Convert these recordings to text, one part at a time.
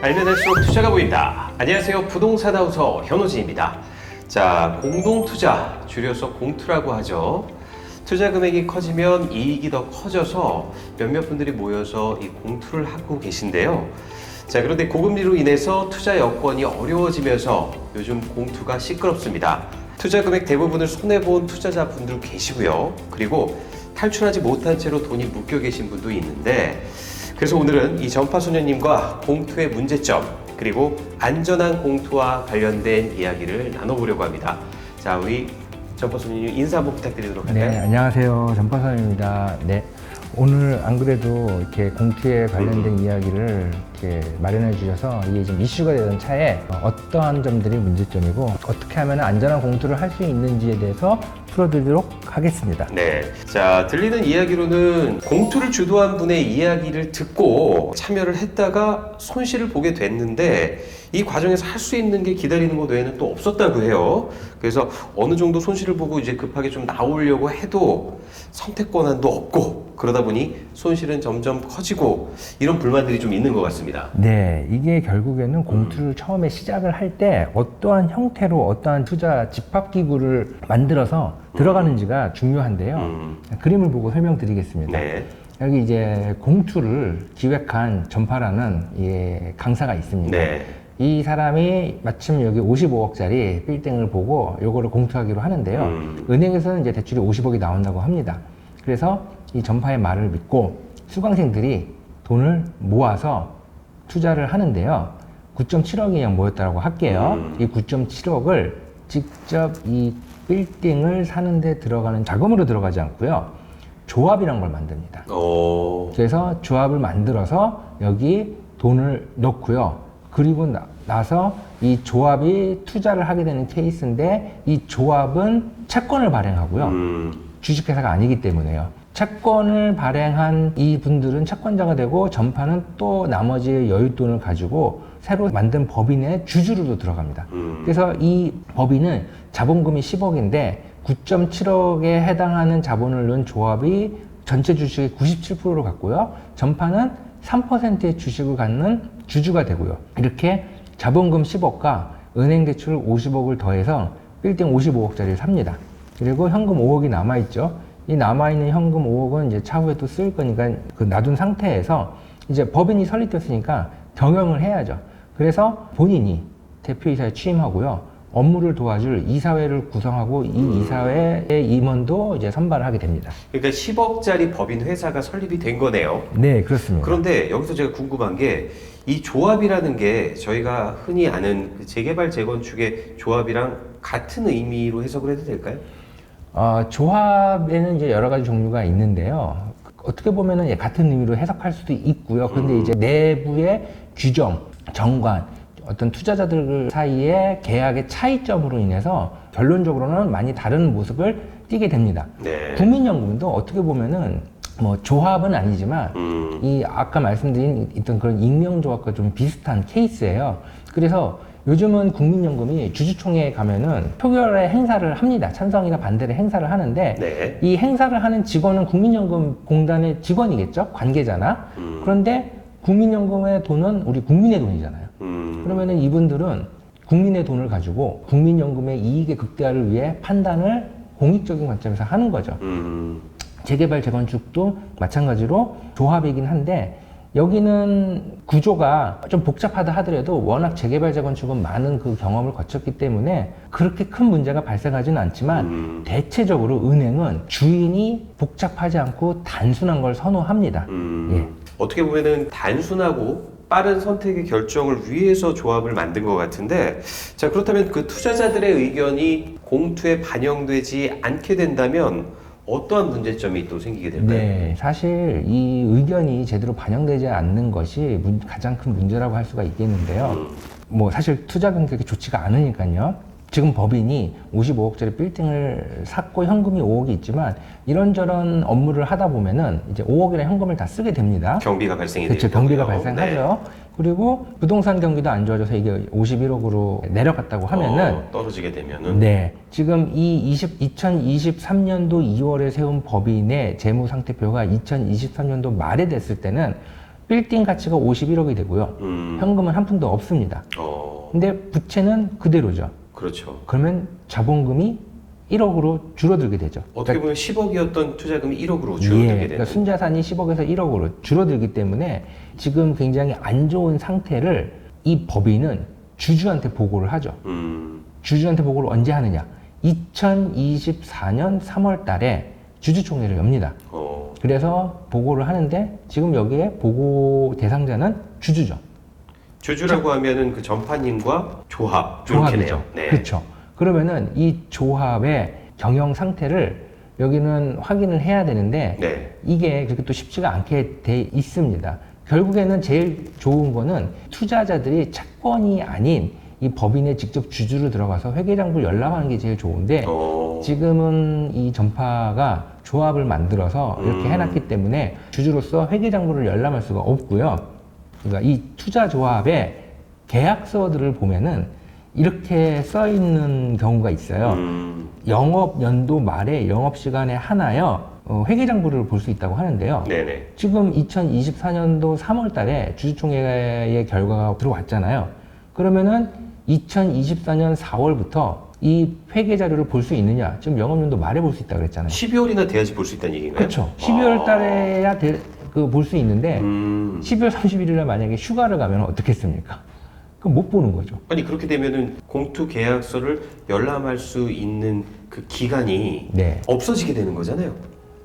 알면 할수록 투자가 보인다. 안녕하세요. 부동산 하우서 현호진입니다. 자, 공동투자, 줄여서 공투라고 하죠. 투자 금액이 커지면 이익이 더 커져서 몇몇 분들이 모여서 이 공투를 하고 계신데요. 자, 그런데 고금리로 인해서 투자 여건이 어려워지면서 요즘 공투가 시끄럽습니다. 투자 금액 대부분을 손해본 투자자분들 계시고요. 그리고 탈출하지 못한 채로 돈이 묶여 계신 분도 있는데 그래서 오늘은 이 전파소년님과 공투의 문제점 그리고 안전한 공투와 관련된 이야기를 나눠보려고 합니다. 자, 우리 전파소년님 인사 한번 부탁드리도록 할까요? 네, 안녕하세요. 전파선입니다. 네. 오늘 안 그래도 이렇게 공투에 관련된 이야기를 이렇게 마련해 주셔서 이게 지금 이슈가 되던 차에 어떠한 점들이 문제점이고 어떻게 하면 안전한 공투를 할 수 있는지에 대해서 풀어드리도록 하겠습니다. 네. 자, 들리는 이야기로는 공투를 주도한 분의 이야기를 듣고 참여를 했다가 손실을 보게 됐는데 이 과정에서 할 수 있는 게 기다리는 것 외에는 또 없었다고 해요. 그래서 어느 정도 손실을 보고 이제 급하게 좀 나오려고 해도 선택 권한도 없고 그러다 보니 손실은 점점 커지고 이런 불만들이 좀 있는 것 같습니다. 네, 이게 결국에는 공투를 처음에 시작을 할 때 어떠한 형태로 어떠한 투자 집합기구를 만들어서 들어가는지가 중요한데요. 음, 그림을 보고 설명드리겠습니다. 네. 여기 이제 공투를 기획한 전파라는 예, 강사가 있습니다. 네. 이 사람이 마침 여기 55억짜리 빌딩을 보고 요거를 공투하기로 하는데요. 음. 은행에서는 이제 대출이 50억이 나온다고 합니다. 그래서 이 전파의 말을 믿고 수강생들이 돈을 모아서 투자를 하는데요. 9.7억이 그냥 모였다고 할게요. 음. 이 9.7억을 직접 이 빌딩을 사는데 들어가는 자금으로 들어가지 않고요. 조합이란 걸 만듭니다. 어, 그래서 조합을 만들어서 여기 돈을 넣고요. 그리고 나, 나서 이 조합이 투자를 하게 되는 케이스인데 이 조합은 채권을 발행하고요. 음, 주식회사가 아니기 때문에요. 채권을 발행한 이 분들은 채권자가 되고 전파는 또 나머지 여윳돈을 가지고 새로 만든 법인의 주주로도 들어갑니다. 음. 그래서 이 법인은 자본금이 10억인데 9.7억에 해당하는 자본을 넣은 조합이 전체 주식의 97%를 갖고요. 전파는 3%의 주식을 갖는 주주가 되고요. 이렇게 자본금 10억과 은행 대출 50억을 더해서 빌딩 55억짜리를 삽니다. 그리고 현금 5억이 남아있죠. 이 남아있는 현금 5억은 이제 차후에 또 쓸 거니까 그 놔둔 상태에서 이제 법인이 설립됐으니까 경영을 해야죠. 그래서 본인이 대표이사에 취임하고요. 업무를 도와줄 이사회를 구성하고 이 이사회의 임원도 이제 선발을 하게 됩니다. 그러니까 10억짜리 법인 회사가 설립이 된 거네요. 네, 그렇습니다. 그런데 여기서 제가 궁금한 게 이 조합이라는 게 저희가 흔히 아는 그 재개발 재건축의 조합이랑 같은 의미로 해석을 해도 될까요? 어, 조합에는 이제 여러 가지 종류가 있는데요. 어떻게 보면은 예, 같은 의미로 해석할 수도 있고요. 근데 이제 내부의 규정, 정관, 어떤 투자자들 사이의 계약의 차이점으로 인해서 결론적으로는 많이 다른 모습을 띠게 됩니다. 네. 국민연금도 어떻게 보면은 뭐 조합은 아니지만 음, 이 아까 말씀드린 있던 그런 익명조합과 좀 비슷한 케이스예요. 그래서 요즘은 국민연금이 주주총회에 가면은 표결의 행사를 합니다. 찬성이나 반대를 행사를 하는데 네. 이 행사를 하는 직원은 국민연금 공단의 직원이겠죠? 관계잖아. 음. 그런데 국민연금의 돈은 우리 국민의 돈이잖아요. 음, 그러면은 이분들은 국민의 돈을 가지고 국민연금의 이익의 극대화를 위해 판단을 공익적인 관점에서 하는 거죠. 음, 재개발 재건축도 마찬가지로 조합이긴 한데 여기는 구조가 좀 복잡하다 하더라도 워낙 재개발 재건축은 많은 그 경험을 거쳤기 때문에 그렇게 큰 문제가 발생하지는 않지만 음. 대체적으로 은행은 주인이 복잡하지 않고 단순한 걸 선호합니다. 음. 예. 어떻게 보면은 단순하고 빠른 선택의 결정을 위해서 조합을 만든 것 같은데 자 그렇다면 그 투자자들의 의견이 공투에 반영되지 않게 된다면 어떠한 문제점이 또 생기게 될까요? 네, 사실 이 의견이 제대로 반영되지 않는 것이 문- 가장 큰 문제라고 할 수가 있겠는데요. 음. 뭐 사실 투자 경력이 좋지가 않으니까요. 지금 법인이 55억짜리 빌딩을 샀고 현금이 5억이 있지만 이런저런 업무를 하다 보면은 이제 5억이나 현금을 다 쓰게 됩니다. 경비가 발생이 그렇죠. 되는 경비가 거고요. 발생하죠. 그리고 부동산 경기도 안 좋아져서 이게 51억으로 내려갔다고 하면은 어, 떨어지게 되면은 네. 지금 이 20, 2023년도 2월에 세운 법인의 재무 상태표가 2023년도 말에 됐을 때는 빌딩 가치가 51억이 되고요. 음. 현금은 한 푼도 없습니다. 어, 근데 부채는 그대로죠. 그렇죠. 그러면 자본금이 1억으로 줄어들게 되죠. 어떻게 보면 10억이었던 투자금이 1억으로 예, 줄어들게 되는. 그러니까 순자산이 10억에서 1억으로 줄어들기 때문에 지금 굉장히 안 좋은 상태를 이 법인은 주주한테 보고를 하죠. 음, 주주한테 보고를 언제 하느냐? 2024년 3월 달에 주주총회를 엽니다. 어, 그래서 보고를 하는데 지금 여기에 보고 대상자는 주주죠. 주주라고 하면은 그 전파님과 조합 조합이죠. 네. 그렇죠. 그러면은 이 조합의 경영 상태를 여기는 확인을 해야 되는데 네. 이게 그렇게 또 쉽지가 않게 돼 있습니다. 결국에는 제일 좋은 거는 투자자들이 채권이 아닌 이 법인에 직접 주주로 들어가서 회계장부를 열람하는 게 제일 좋은데 어, 지금은 이 전파가 조합을 만들어서 이렇게 음. 해놨기 때문에 주주로서 회계장부를 열람할 수가 없고요. 그러니까 이 투자 조합의 계약서들을 보면은 이렇게 써 있는 경우가 있어요. 음, 영업 연도 말에 영업 시간에 하나여 어, 회계장부를 볼 수 있다고 하는데요. 네네. 지금 2024년도 3월 달에 주주총회의 결과가 들어왔잖아요. 그러면은 2024년 4월부터 이 회계 자료를 볼 수 있느냐? 지금 영업연도 말에 볼수 있다고 그랬잖아요. 12월이나 돼야지 볼 수 있다는 얘기인가요? 그렇죠. 12월 아. 달에야 그 볼 수 있는데 음, 12월 31일 날 만약에 휴가를 가면 어떻겠습니까? 그럼 못 보는 거죠. 아니 그렇게 되면은 공투 계약서를 열람할 수 있는 그 기간이 네. 없어지게 되는 거잖아요.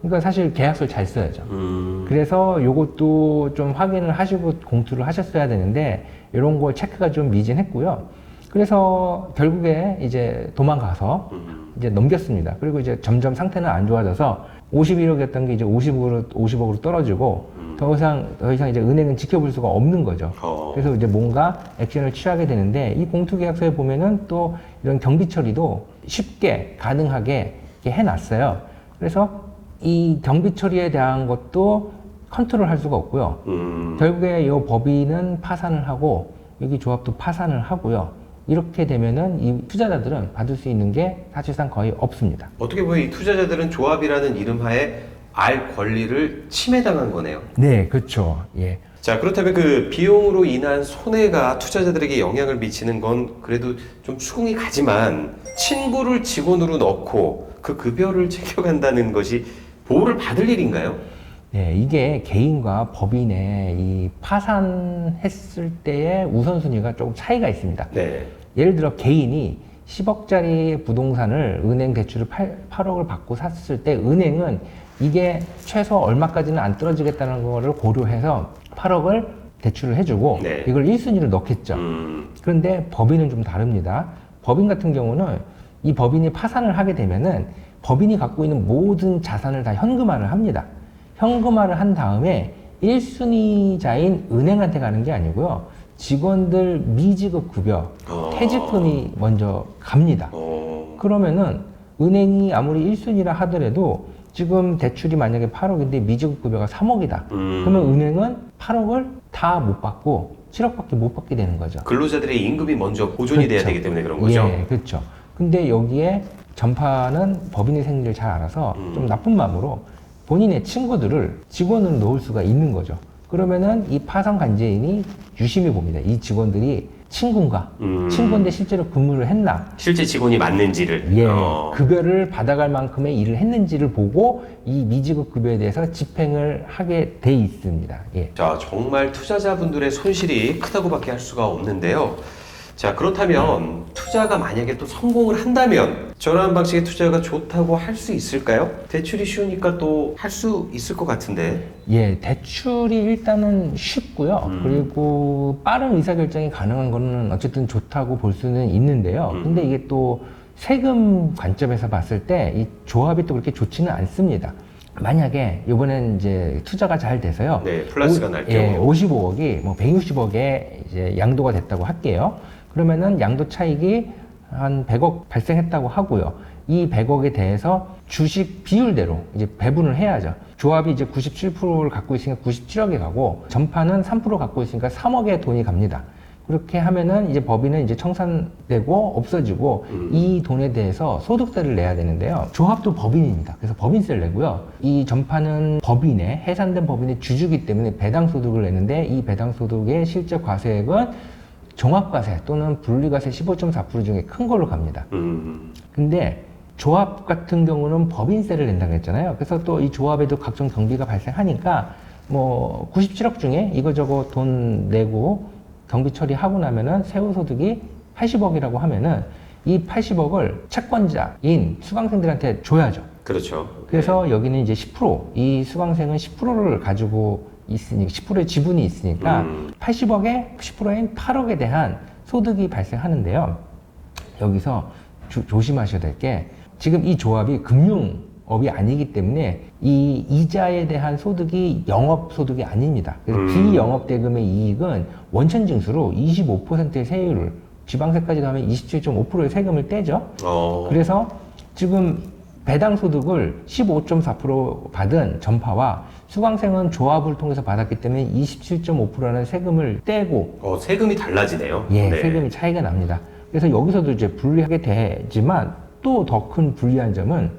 그러니까 사실 계약서를 잘 써야죠. 음, 그래서 요것도 좀 확인을 하시고 공투를 하셨어야 되는데 이런 거 체크가 좀 미진했고요. 그래서 결국에 이제 도망가서 음, 이제 넘겼습니다. 그리고 이제 점점 상태는 안 좋아져서 51억이었던 게 이제 50으로 50억으로 떨어지고 음. 더 이상 더 이상 이제 은행은 지켜볼 수가 없는 거죠. 어, 그래서 이제 뭔가 액션을 취하게 되는데 이 공투계약서에 보면은 또 이런 경비 처리도 쉽게 가능하게 해놨어요. 그래서 이 경비 처리에 대한 것도 컨트롤 할 수가 없고요. 음, 결국에 이 법인은 파산을 하고 여기 조합도 파산을 하고요. 이렇게 되면은 이 투자자들은 받을 수 있는 게 사실상 거의 없습니다. 어떻게 보면 이 투자자들은 조합이라는 이름하에 알 권리를 침해당한 거네요. 네, 그렇죠. 예. 자 그렇다면 그 비용으로 인한 손해가 투자자들에게 영향을 미치는 건 그래도 좀 수긍이 가지만 친구를 직원으로 넣고 그 급여를 챙겨간다는 것이 보호를 받을 일인가요? 네, 이게 개인과 법인의 이 파산했을 때의 우선순위가 조금 차이가 있습니다. 네. 예를 들어 개인이 10억짜리 부동산을 은행 대출을 8, 8억을 받고 샀을 때 은행은 이게 최소 얼마까지는 안 떨어지겠다는 거를 고려해서 8억을 대출을 해주고 네. 이걸 1순위로 넣겠죠. 음, 그런데 법인은 좀 다릅니다. 법인 같은 경우는 이 법인이 파산을 하게 되면은 법인이 갖고 있는 모든 자산을 다 현금화를 합니다. 현금화를 한 다음에 1순위자인 은행한테 가는 게 아니고요. 직원들 미지급 급여, 어. 퇴직금이 먼저 갑니다. 어, 그러면은 은행이 아무리 1순위라 하더라도 지금 대출이 만약에 8억인데 미지급 급여가 3억이다. 음. 그러면 은행은 8억을 다 못 받고 7억밖에 못 받게 되는 거죠. 근로자들의 임금이 먼저 보존이 돼야 그렇죠. 되기 때문에 그런 거죠. 예, 그렇죠. 근데 여기에 전파는 법인의 생리를 잘 알아서 음. 좀 나쁜 마음으로 본인의 친구들을 직원으로 넣을 수가 있는 거죠. 그러면은 이 파산 관제인이 유심히 봅니다. 이 직원들이 친구인가? 음. 친구인데 실제로 근무를 했나? 실제 직원이 맞는지를. 예, 어, 급여를 받아갈 만큼의 일을 했는지를 보고 이 미지급 급여에 대해서 집행을 하게 돼 있습니다. 예. 자, 정말 투자자분들의 손실이 크다고밖에 할 수가 없는데요. 자, 그렇다면 투자가 만약에 또 성공을 한다면 저러한 방식의 투자가 좋다고 할 수 있을까요? 대출이 쉬우니까 또 할 수 있을 것 같은데. 예, 대출이 일단은 쉽고요. 음. 그리고 빠른 의사결정이 가능한 거는 어쨌든 좋다고 볼 수는 있는데요. 음. 근데 이게 또 세금 관점에서 봤을 때 이 조합이 또 그렇게 좋지는 않습니다. 만약에 이번엔 이제 투자가 잘 돼서요. 네, 플러스가 날 예, 경우. 55억이 뭐 160억에 이제 양도가 됐다고 할게요. 그러면은 양도 차익이 한 100억 발생했다고 하고요. 이 100억에 대해서 주식 비율대로 이제 배분을 해야죠. 조합이 이제 97%를 갖고 있으니까 97억에 가고 전파는 3% 갖고 있으니까 3억의 돈이 갑니다. 그렇게 하면은 이제 법인은 이제 청산되고 없어지고 음. 이 돈에 대해서 소득세를 내야 되는데요. 조합도 법인입니다. 그래서 법인세를 내고요. 이 전파는 법인의 해산된 법인의 주주기 때문에 배당 소득을 내는데 이 배당 소득의 실제 과세액은 종합과세 또는 분리과세 15.4% 중에 큰 걸로 갑니다. 음, 근데 조합 같은 경우는 법인세를 낸다고 했잖아요. 그래서 또 이 조합에도 각종 경비가 발생하니까 뭐 97억 중에 이거저거 돈 내고 경비 처리하고 나면은 세후 소득이 80억이라고 하면은 이 80억을 채권자인 수강생들한테 줘야죠. 그렇죠. 그래서 여기는 이제 10%이 수강생은 10%를 가지고 있으니 10%의 지분이 있으니까 음. 80억에 10%인 8억에 대한 소득이 발생하는데요. 여기서 조, 조심하셔야 될 게 지금 이 조합이 금융업이 아니기 때문에 이 이자에 대한 소득이 영업 소득이 아닙니다. 그래서 음. 비영업 대금의 이익은 원천 징수로 25%의 세율을 지방세까지 가면 27.5%의 세금을 떼죠. 어, 그래서 지금 배당 소득을 15.4% 받은 전파와 수강생은 조합을 통해서 받았기 때문에 27.5%라는 세금을 떼고 어, 세금이 달라지네요. 예, 네. 세금이 차이가 납니다. 그래서 여기서도 이제 분리하게 되지만 또 더 큰 불리한 점은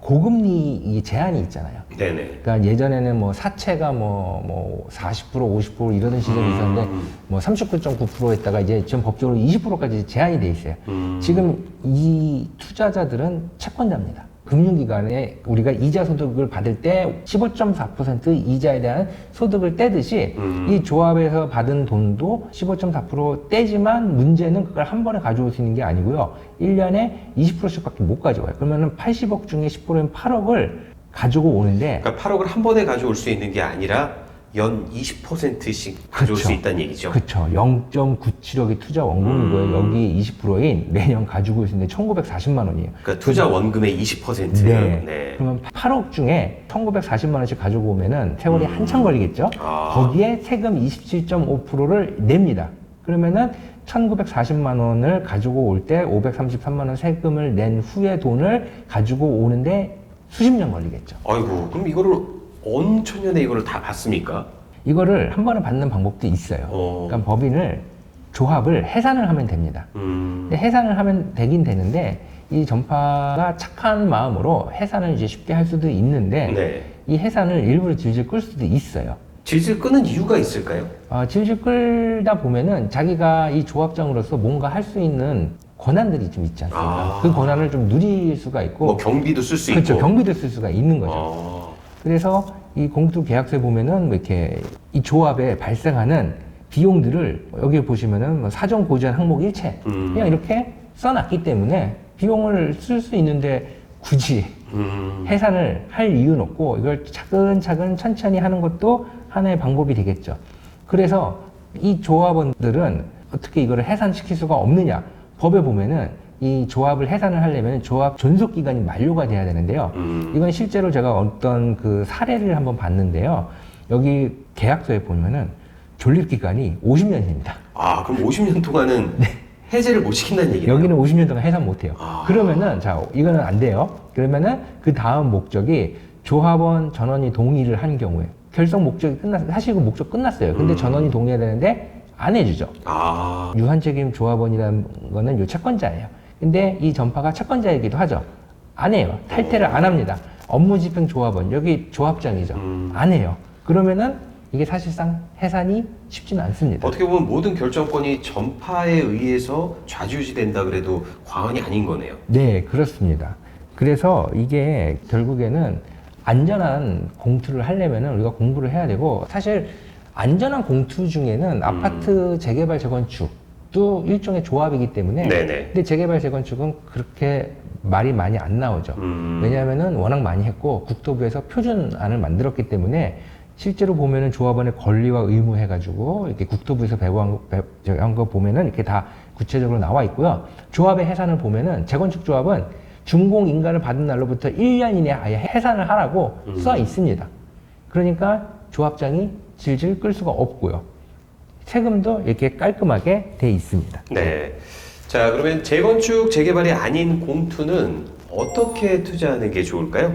고금리 이 제한이 있잖아요. 네네. 그러니까 예전에는 뭐 사채가 뭐, 뭐 40% 50% 이러던 시절이 있었는데 음. 뭐39.9% 했다가 이제 지금 법적으로 20%까지 제한이 돼 있어요. 음. 지금 이 투자자들은 채권자입니다. 금융기관에 우리가 이자 소득을 받을 때 15.4% 이자에 대한 소득을 떼듯이 음. 이 조합에서 받은 돈도 15.4% 떼지만 문제는 그걸 한 번에 가져올 수 있는 게 아니고요. 1년에 20%씩 밖에 못 가져와요. 그러면은 80억 중에 10%인 8억을 가지고 오는데 그러니까 8억을 한 번에 가져올 수 있는 게 아니라 연 20%씩 가져올 그쵸. 수 있다는 얘기죠. 그렇죠. 0.97억이 투자 원금이고요. 음. 여기 20%인 매년 가지고 있는데 1,940만 원이에요. 그러니까 투자 원금의 20%. 네. 네. 그러면 8억 중에 1,940만 원씩 가지고 오면은 세월이 한참 걸리겠죠. 음. 아. 거기에 세금 27.5%를 냅니다. 그러면은 1,940만 원을 가지고 올 때 533만 원 세금을 낸 후에 돈을 가지고 오는데 수십 년 걸리겠죠. 아이고, 그럼 이거를 어느 천년에 이거를 다 받습니까? 이거를 한 번에 받는 방법도 있어요. 어. 그러니까 법인을 조합을 해산을 하면 됩니다. 음. 근데 해산을 하면 되긴 되는데 이 전파가 착한 마음으로 해산을 이제 쉽게 할 수도 있는데 네. 이 해산을 일부러 질질 끌 수도 있어요. 질질 끄는 이유가 있을까요? 어, 질질 끌다 보면은 자기가 이 조합장으로서 뭔가 할 수 있는 권한들이 좀 있지 않습니까? 아. 그 권한을 좀 누릴 수가 있고 뭐 경비도 쓸 수 그렇죠 있고. 경비도 쓸 수가 있는 거죠. 어. 그래서 이 공투 계약서에 보면은 뭐 이렇게 이 조합에 발생하는 비용들을 여기 보시면은 뭐 사전 고지한 항목 일체 음. 그냥 이렇게 써놨기 때문에 비용을 쓸 수 있는데 굳이 음. 해산을 할 이유는 없고 이걸 차근차근 천천히 하는 것도 하나의 방법이 되겠죠. 그래서 이 조합원들은 어떻게 이거를 해산시킬 수가 없느냐? 법에 보면은 이 조합을 해산을 하려면 조합 존속 기간이 만료가 돼야 되는데요. 음. 이건 실제로 제가 어떤 그 사례를 한번 봤는데요. 여기 계약서에 보면은 존립 기간이 50년입니다. 아, 그럼 50년 동안은 해제를 못 시킨다는 얘기네요. 네. 여기는 50년 동안 해산 못 해요. 아. 그러면은 자, 이거는 안 돼요. 그러면은 그 다음 목적이 조합원 전원이 동의를 한 경우에 결성 목적이 끝났어요. 사실 그 목적 끝났어요. 근데 음. 전원이 동의해야 되는데 안 해주죠. 아. 유한 책임 조합원이라는 거는 요 채권자예요. 근데 이 전파가 채권자이기도 하죠. 안 해요. 탈퇴를 안 합니다. 업무 집행 조합원 여기 조합장이죠. 음. 안 해요. 그러면은 이게 사실상 해산이 쉽지는 않습니다. 어떻게 보면 모든 결정권이 전파에 의해서 좌지우지된다 그래도 과언이 아닌 거네요. 네, 그렇습니다. 그래서 이게 결국에는 안전한 공투를 하려면 우리가 공부를 해야 되고 사실 안전한 공투 중에는 아파트 재개발 재건축 도 일종의 조합이기 때문에 네네. 근데 재개발 재건축은 그렇게 말이 많이 안 나오죠. 음. 왜냐하면은 워낙 많이 했고 국토부에서 표준안을 만들었기 때문에 실제로 보면은 조합원의 권리와 의무 해가지고 이렇게 국토부에서 배부한 거, 한거 보면은 이렇게 다 구체적으로 나와 있고요. 조합의 해산을 보면은 재건축 조합은 준공 인가를 받은 날로부터 1년 이내에 아예 해산을 하라고 음. 써 있습니다. 그러니까 조합장이 질질 끌 수가 없고요. 세금도 이렇게 깔끔하게 돼 있습니다. 네. 자, 그러면 재건축, 재개발이 아닌 공투는 어떻게 투자하는 게 좋을까요?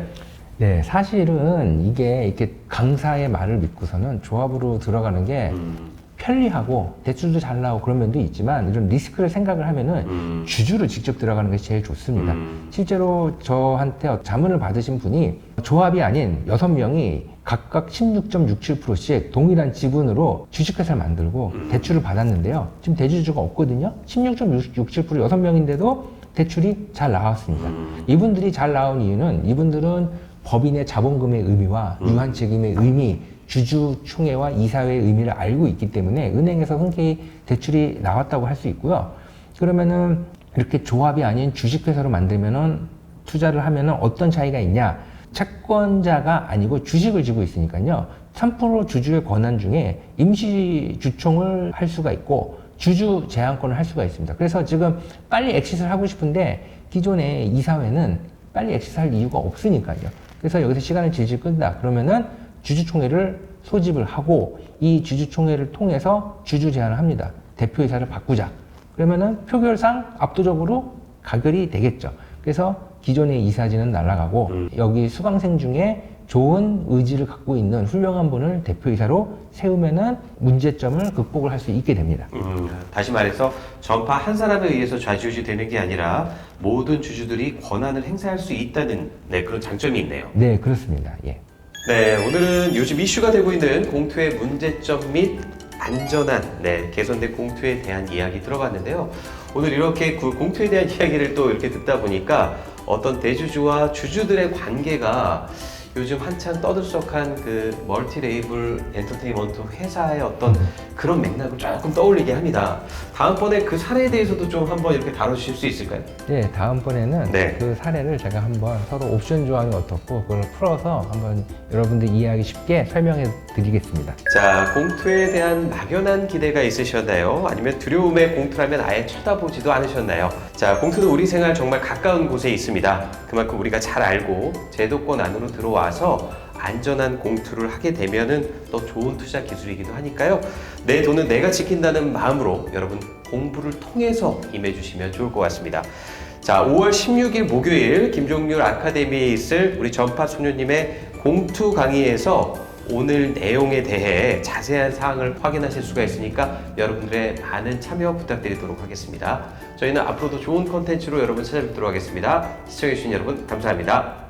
네, 사실은 이게 이렇게 강사의 말을 믿고서는 조합으로 들어가는 게 음. 편리하고 대출도 잘 나오고 그런 면도 있지만 이런 리스크를 생각을 하면은 음. 주주를 직접 들어가는 것이 제일 좋습니다. 음. 실제로 저한테 자문을 받으신 분이 조합이 아닌 여섯 명이 각각 16.67%씩 동일한 지분으로 주식회사를 만들고 음. 대출을 받았는데요. 지금 대주주가 없거든요. 16.67% 여섯 명인데도 대출이 잘 나왔습니다. 음. 이분들이 잘 나온 이유는 이분들은 법인의 자본금의 의미와 음. 유한 책임의 의미, 주주 총회와 이사회의 의미를 알고 있기 때문에 은행에서 흔쾌히 대출이 나왔다고 할 수 있고요. 그러면은 이렇게 조합이 아닌 주식회사로 만들면은 투자를 하면은 어떤 차이가 있냐? 채권자가 아니고 주식을 지고 있으니까요. 3% 주주의 권한 중에 임시 주총을 할 수가 있고 주주 제한권을 할 수가 있습니다. 그래서 지금 빨리 엑시트를 하고 싶은데 기존의 이사회는 빨리 엑시트할 이유가 없으니까요. 그래서 여기서 시간을 질질 끈다. 그러면은 주주총회를 소집을 하고 이 주주총회를 통해서 주주 제안을 합니다. 대표이사를 바꾸자. 그러면은 표결상 압도적으로 가결이 되겠죠. 그래서 기존의 이사진은 날아가고 음. 여기 수강생 중에 좋은 의지를 갖고 있는 훌륭한 분을 대표이사로 세우면은 문제점을 극복을 할 수 있게 됩니다. 음, 다시 말해서 전파 한 사람에 의해서 좌지우지 되는 게 아니라 모든 주주들이 권한을 행사할 수 있다는 네, 그런 장점이 있네요. 네, 그렇습니다. 예. 네, 오늘은 요즘 이슈가 되고 있는 공투의 문제점 및 안전한 네, 개선된 공투에 대한 이야기 들어봤는데요. 오늘 이렇게 그 공투에 대한 이야기를 또 이렇게 듣다 보니까 어떤 대주주와 주주들의 관계가 요즘 한창 떠들썩한 그 멀티 레이블 엔터테인먼트 회사의 어떤 그런 맥락을 조금 떠올리게 합니다. 다음번에 그 사례에 대해서도 좀 한번 이렇게 다뤄주실 수 있을까요? 네, 다음번에는 네. 그 사례를 제가 한번 서로 옵션 조항이 어떻고 그걸 풀어서 한번 여러분들 이해하기 쉽게 설명해 드리겠습니다. 자, 공투에 대한 막연한 기대가 있으셨나요? 아니면 두려움에 공투라면 아예 쳐다보지도 않으셨나요? 자, 공투는 우리 생활 정말 가까운 곳에 있습니다. 그만큼 우리가 잘 알고 제도권 안으로 들어와서 안전한 공투를 하게 되면은 더 좋은 투자 기술이기도 하니까요. 내 돈은 내가 지킨다는 마음으로 여러분 공부를 통해서 임해주시면 좋을 것 같습니다. 자, 5월 16일 목요일 김종률 아카데미에 있을 우리 전파 소녀님의 공투 강의에서 오늘 내용에 대해 자세한 사항을 확인하실 수가 있으니까 여러분들의 많은 참여 부탁드리도록 하겠습니다. 저희는 앞으로도 좋은 컨텐츠로 여러분 찾아뵙도록 하겠습니다. 시청해주신 여러분 감사합니다.